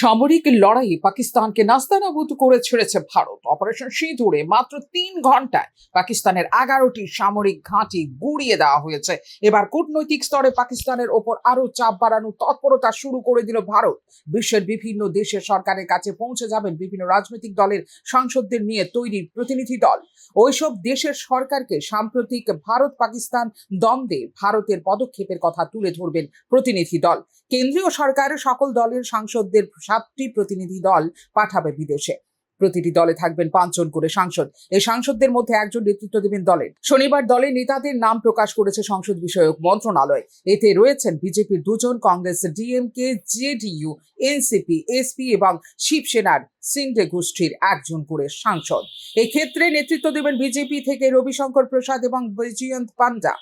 সামরিক লড়াইয়ে পাকিস্তানকে নাস্তানাবুদ করে ছেড়েছে ভারত। অপারেশন সিঁদুরে মাত্র তিন ঘন্টায় পাকিস্তানের এগারোটি সামরিক ঘাঁটি গুড়িয়ে দেওয়া হয়েছে। এবার কূটনৈতিক স্তরে পাকিস্তানের ওপর আরও চাপ বাড়ানোর তৎপরতা শুরু করে দিল ভারত। বিশ্বের বিভিন্ন দেশের সরকারের কাছে পৌঁছে যাবেন বিভিন্ন রাজনৈতিক দলের সাংসদদের নিয়ে তৈরি প্রতিনিধি দল। ওইসব দেশের সরকারকে সাম্প্রতিক ভারত পাকিস্তান দ্বন্দ্বে ভারতের পদক্ষেপের কথা তুলে ধরবেন প্রতিনিধি দল। কেন্দ্রীয় সরকারের সকল দলের সাংসদদের সাতটি প্রতিনিধি দল পাঠাবে বিদেশে। প্রতিটি দলে থাকবেন পাঁচজন করে সাংসদ। এই সাংসদদের মধ্যে একজন নেতৃত্ব দেবেন দলের। শনিবার দলের নেতাদের নাম প্রকাশ করেছে সংসদ বিষয়ক মন্ত্রণালয়। এতে রয়েছেন বিজেপির দুজন Congress DMK, JDU, NCP, SP এবং শিবসেনার সিন্ডে গোষ্ঠীর একজন করে সাংসদ। এক্ষেত্রে নেতৃত্ব দেবেন বিজেপি থেকে রবিশঙ্কর প্রসাদ এবং বৈজয়ন্ত পান্ডা।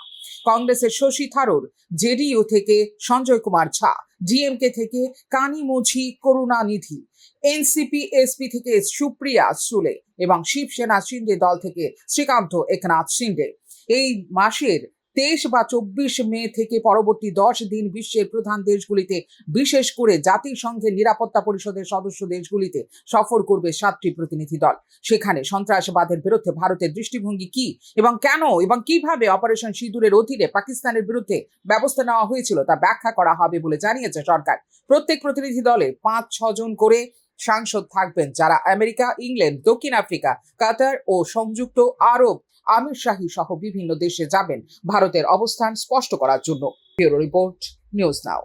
কংগ্রেসের শশী থারুর, জেডিইউ থেকে সঞ্জয় কুমার ঝা, ডিএমকে থেকে কানিমুঝি করুণানিধি, এনসিপি, এসপি থেকে সুপ্রিয়া সুলে এবং শিবসেনা, শিন্ডে দল থেকে শ্রীকান্ত একনাথ শিন্ডে। এই মাসের তেইশ বা চব্বিশ মে থেকে পরবর্তী দশ দিন বিশ্বের প্রধান দেশগুলিতে, বিশেষ করে জাতিসংঘের নিরাপত্তা পরিষদের সদস্য দেশগুলিতে সফর করবে সাতটি প্রতিনিধি দল। সেখানে সন্ত্রাসবাদের বিরুদ্ধে ভারতের দৃষ্টিভঙ্গি কি এবং কেন এবং কীভাবে অপারেশন সিঁদুরের অধীনে পাকিস্তানের বিরুদ্ধে ব্যবস্থা নেওয়া হয়েছিল তা ব্যাখ্যা করা হবে বলে জানিয়েছে সরকার। প্রত্যেক প্রতিনিধি দলে পাঁচ ছজন করে সাংসদ থাকবেন যারা আমেরিকা, ইংল্যান্ড, দক্ষিণ আফ্রিকা, কাতার ও সংযুক্ত আরব আমির শাহী সহ বিভিন্ন দেশে যাবেন। ভারতের অবস্থান স্পষ্ট করার জন্য। Bureau report, news now.